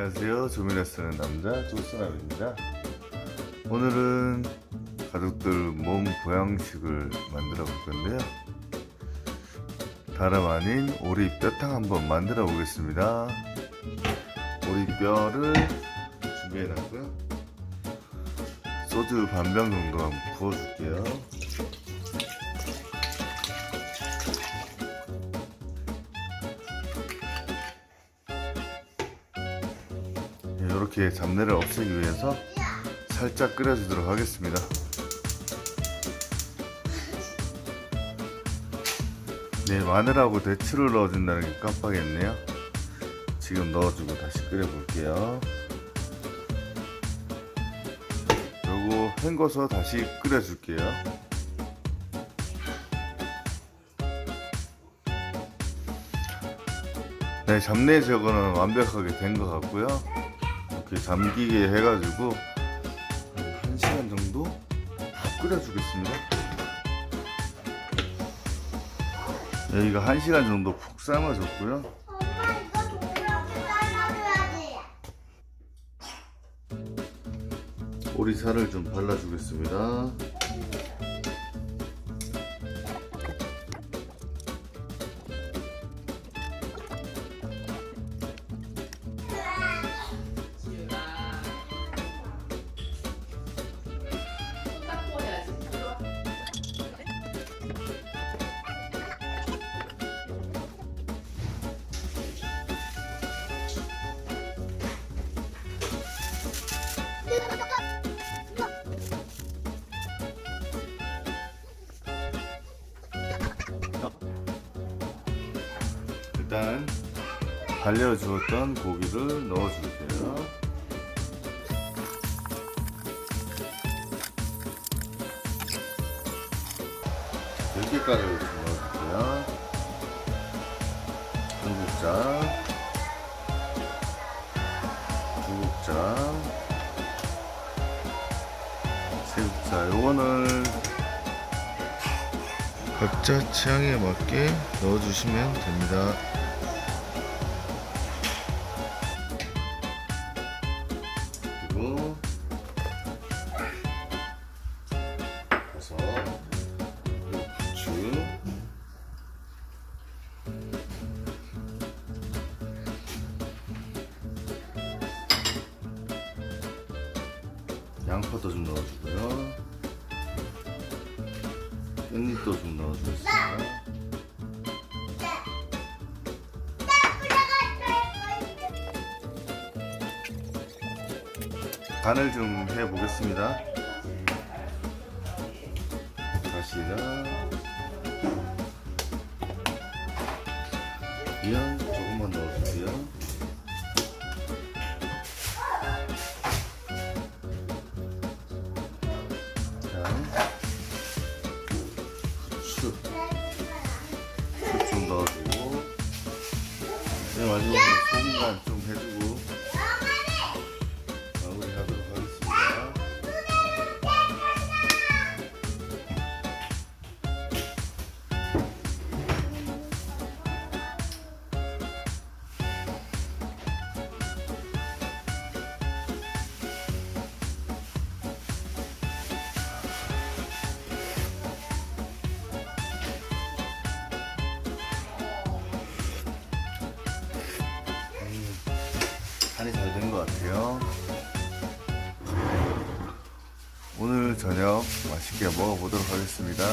안녕하세요. 조민아 쓰는 남자 조수남입니다. 오늘은 가족들 몸 보양식을 만들어 볼 건데요. 다름 아닌 오리 뼈탕 한번 만들어 보겠습니다. 오리 뼈를 준비해 놨고요. 소주 반 병 정도 한번 부어 줄게요. 이렇게 잡내를 없애기 위해서 살짝 끓여주도록 하겠습니다. 네, 마늘하고 대추를 넣어준다는 게 깜빡했네요. 지금 넣어주고 다시 끓여볼게요. 요거 헹궈서 다시 끓여줄게요. 네, 잡내 제거는 완벽하게 된 것 같고요. 이렇게 잠기게 해가지고 한 1시간 정도 끓여주겠습니다. 여기가 1시간 정도 푹 삶아졌고요. 오리살을 좀 발라주겠습니다. 일단 발려주었던 고기를 넣어줄게요. 들깨가루를 좀 넣어줄게요. 중국장, 중국장, 새우자. 요거는 각자 취향에 맞게 넣어주시면 됩니다. 양파도 좀 넣어주고요. 깻잎도 좀 넣어주겠습니다. 간을 좀 해보겠습니다. 다시다. 미연 좀 넣어주고, 맨 마지막으로 소금 간 좀 해주고, 된 것 같아요. 오늘 저녁 맛있게 먹어보도록 하겠습니다.